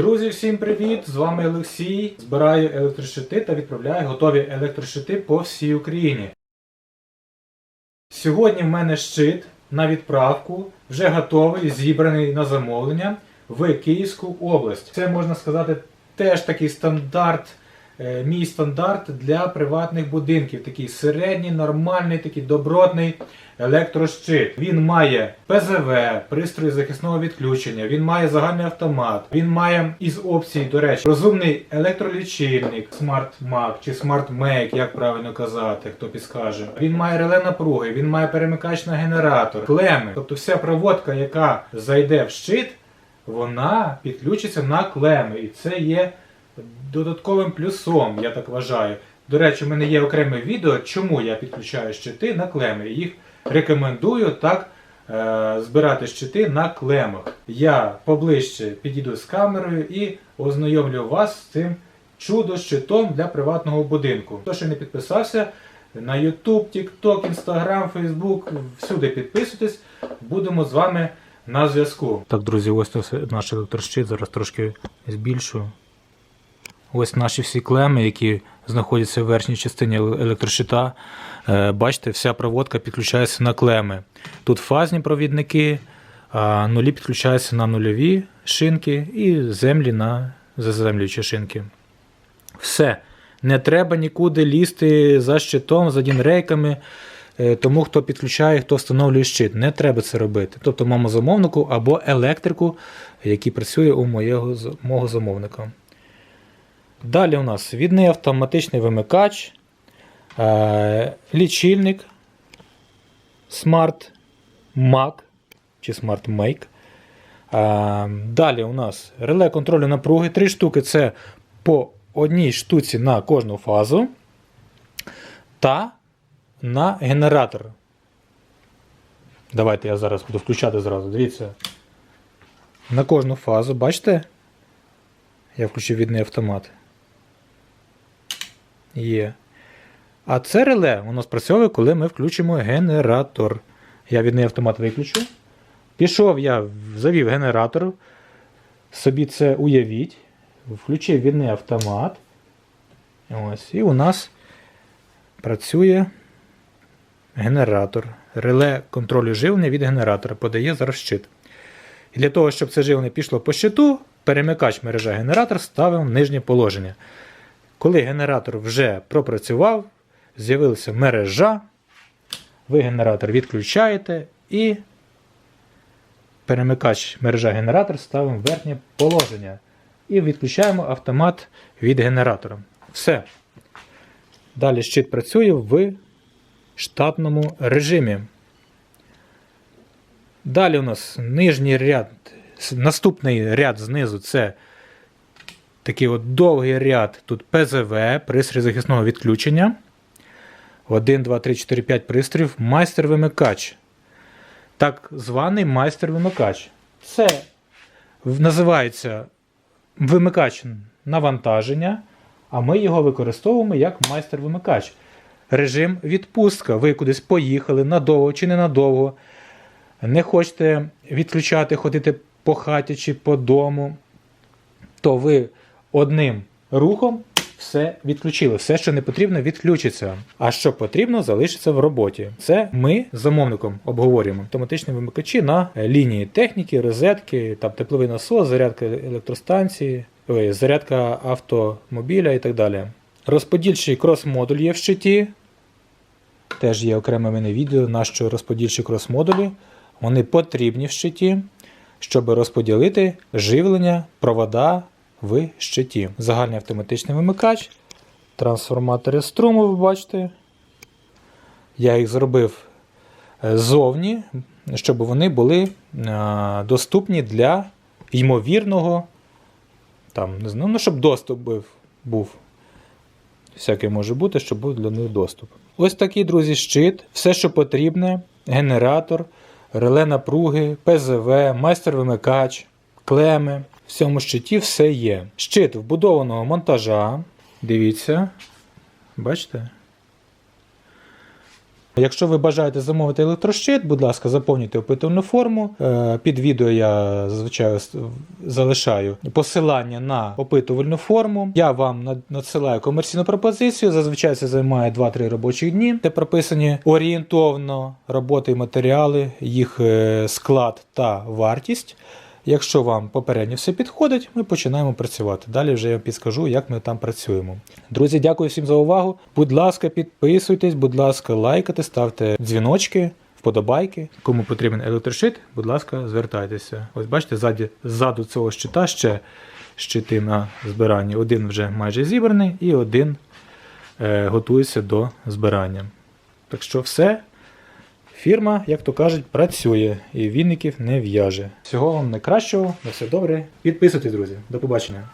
Друзі, всім привіт! З вами Олексій. Збираю електрощити та відправляю готові електрощити по всій Україні. Сьогодні в мене щит на відправку, вже готовий, зібраний на замовлення в Київську область. Це можна сказати теж такий стандарт, мій стандарт для приватних будинків. Такий середній, нормальний, такий добротний електрощит. Він має ПЗВ, пристрої захисного відключення, він має загальний автомат, він має із опцій, до речі, розумний електролічильник, Mac чи Make, як правильно казати, хто підскаже. Він має реле напруги, він має перемикач на генератор, клеми. Тобто вся проводка, яка зайде в щит, вона підключиться на клеми. І це є додатковим плюсом, я так вважаю. До речі, у мене є окреме відео, чому я підключаю щити на клеми. Їх рекомендую так е, збирати щити на клемах. Я поближче підійду з камерою і ознайомлю вас з цим чудо-щитом для приватного будинку. Хто ще не підписався, на YouTube, TikTok, Instagram, Facebook, всюди підписуйтесь, будемо з вами на зв'язку. Так, друзі, ось наш електрощит. Зараз трошки збільшую. Ось наші всі клеми, які знаходяться в верхній частині електрощита. Е, Бачите, вся проводка підключається на клеми. Тут фазні провідники, а нулі підключаються на нульові шинки і землі на заземлюючі шинки. Все. Не треба нікуди лізти за щитом, за дінрейками. Е, Тому хто підключає, хто встановлює щит, не треба це робити. Тобто моєму замовнику або електрику, який працює у моєго, мого замовника. Далі у нас відний автоматичний вимикач, е, лічильник, Smart Mac чи Smart Make. Е, Далі у нас реле контролю напруги. Три штуки це по одній штуці на кожну фазу. Та на генератор. Давайте я зараз буду включати зразу. Дивіться. На кожну фазу, бачите? Я включив відний автомат. Є. А це реле воно спрацьовує, коли ми включимо генератор. Я відний автомат виключу. Пішов я, завів генератор. Собі це уявіть. Включив відний автомат. Ось. І у нас працює генератор. Реле контролю живлення від генератора подає зараз щит. І для того, щоб це живлення пішло по щиту, перемикач мережа генератор ставив в нижнє положення. Коли генератор вже пропрацював, з'явилася мережа, ви генератор відключаєте і перемикач мережа генератор ставимо в верхнє положення. І відключаємо автомат від генератора. Все. Далі щит працює в штатному режимі. Далі у нас нижній ряд, наступний ряд знизу це такий от довгий ряд. Тут ПЗВ, пристрій захисного відключення. 1, 2, 3, 4, 5 пристроїв, майстер-вимикач. Так званий майстер-вимикач. Це називається вимикач навантаження, а ми його використовуємо як майстер-вимикач. Режим відпустка. Ви кудись поїхали надовго чи ненадовго. Не хочете відключати, ходити по хаті чи по дому, то ви одним рухом все відключили. Все, що не потрібно, відключиться. А що потрібно, залишиться в роботі. Це ми з замовником обговорюємо. Автоматичні вимикачі на лінії техніки, розетки, там тепловий насос, зарядка електростанції, ой, зарядка автомобіля і так далі. Розподільчий крос-модуль є в щиті. Теж є окреме мене відео, на що розподільчі крос-модулі. Вони потрібні в щиті, щоб розподілити живлення провода в щиті. Загальний автоматичний вимикач, трансформатори струму, ви бачите. Я їх зробив е, ззовні, щоб вони були е, доступні для ймовірного, там, не знаю, ну, щоб доступ був. Всяке може бути, щоб був для них доступ. Ось такий, друзі, щит, все, що потрібне: генератор, реле напруги, ПЗВ, майстер-вимикач, клеми. В цьому щиті все є. Щит вбудованого монтажа. Дивіться. Бачите? Якщо ви бажаєте замовити електрощит, будь ласка, заповнюйте опитувальну форму. Е, Під відео я зазвичай залишаю посилання на опитувальну форму. Я вам надсилаю комерційну пропозицію. Зазвичай це займає 2-3 робочі дні, де прописані орієнтовно роботи і матеріали, їх е, склад та вартість. Якщо вам попередньо все підходить, ми починаємо працювати. Далі вже я вам підскажу, як ми там працюємо. Друзі, дякую всім за увагу. Будь ласка, підписуйтесь, будь ласка, лайкайте, ставте дзвіночки, вподобайки. Кому потрібен електрошит, будь ласка, звертайтеся. Ось бачите, ззаді, ззаду цього щита ще щити на збиранні. Один вже майже зібраний і один е, готується до збирання. Так що все. Фірма, як то кажуть, працює і вінників не в'яже. Всього вам найкращого, на все добре. Підписуйтесь, друзі. До побачення.